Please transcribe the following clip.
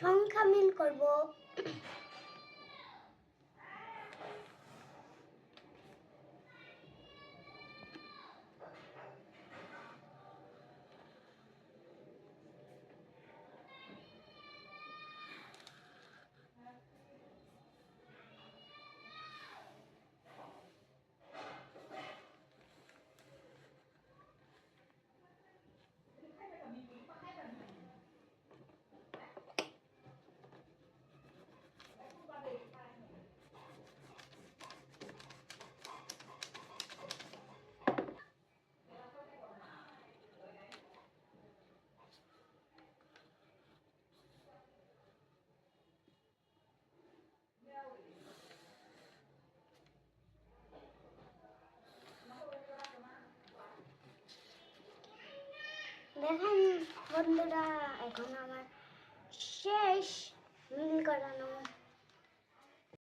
সংখ্যা মিল করব। দেখেন বন্ধুরা এখন আমার শেষ মিল করানো